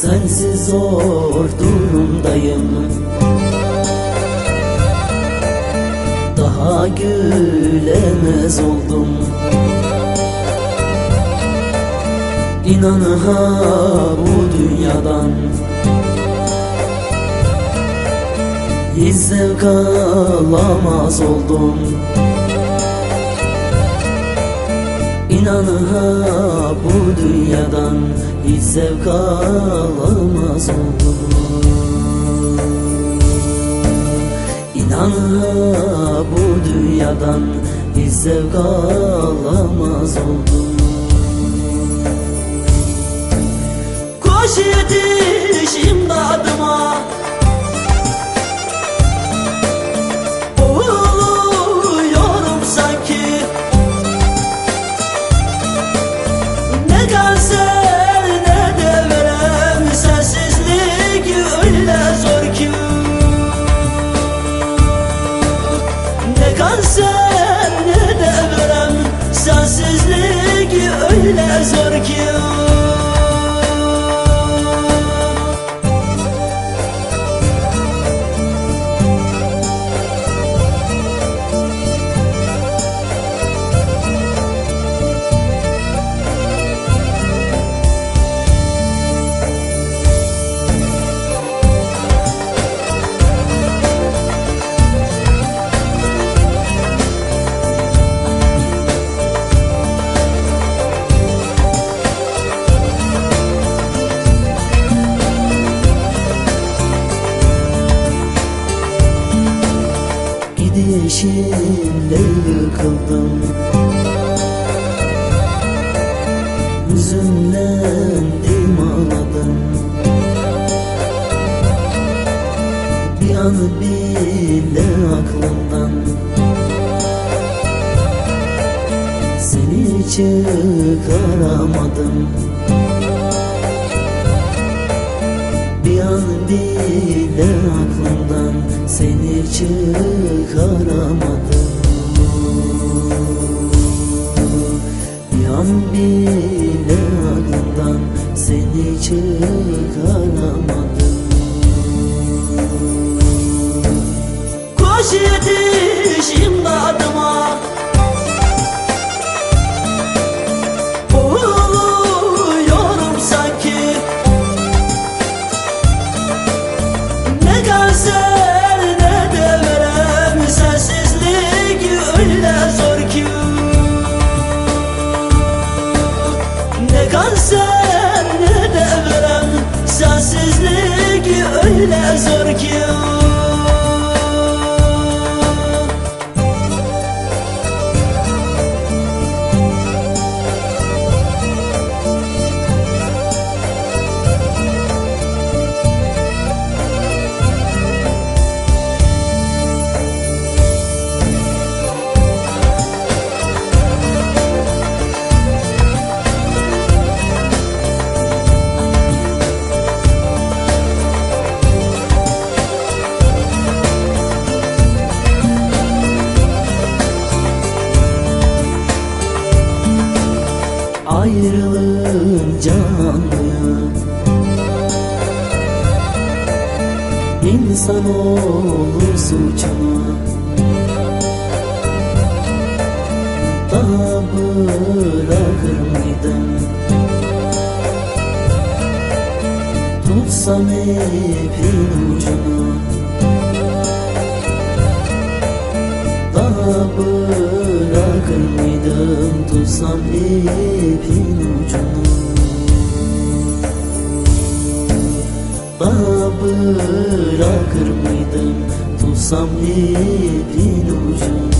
Sensiz zor durumdayım Daha gülemez oldum. İnan ha bu dünyadan. Hiç zevk alamaz oldum İnan ha bu dünyadan Hiç zevk alamaz oldum İnan ha bu dünyadan Hiç zevk alamaz oldum Koş yetiş imdadıma Ne de verem Sensizlik öyle zor ki Gidişinle yıkıldım. Hüzünlendim ağladım. Bir an bile aklımdan. Seni çıkaramadım An bile aklımdan seni çıkaramadım. Bir an bile aklımdan seni çıkaramadım. Koş yetiş imdadıma Ne kanser ne de verem Sensizlik öyle zor ki Ayrılığın canlı İnsan olur suçunu Daha bırakır mıydım? Tutsam ipin ucunu Tutsam ipin ucunu Daha bırakır mıydım Tutsam ipin ucunu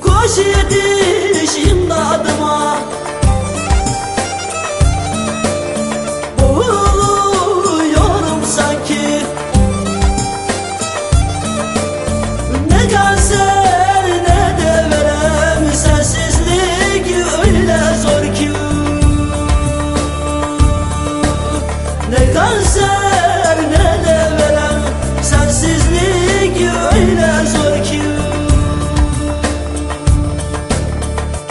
Koş yetiş imdadıma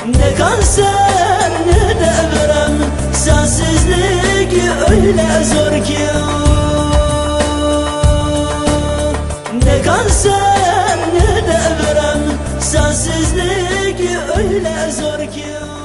Ne kanser ne de verem Sensizlik öyle zor ki. Ne kanser ne de verem Sensizlik öyle zor ki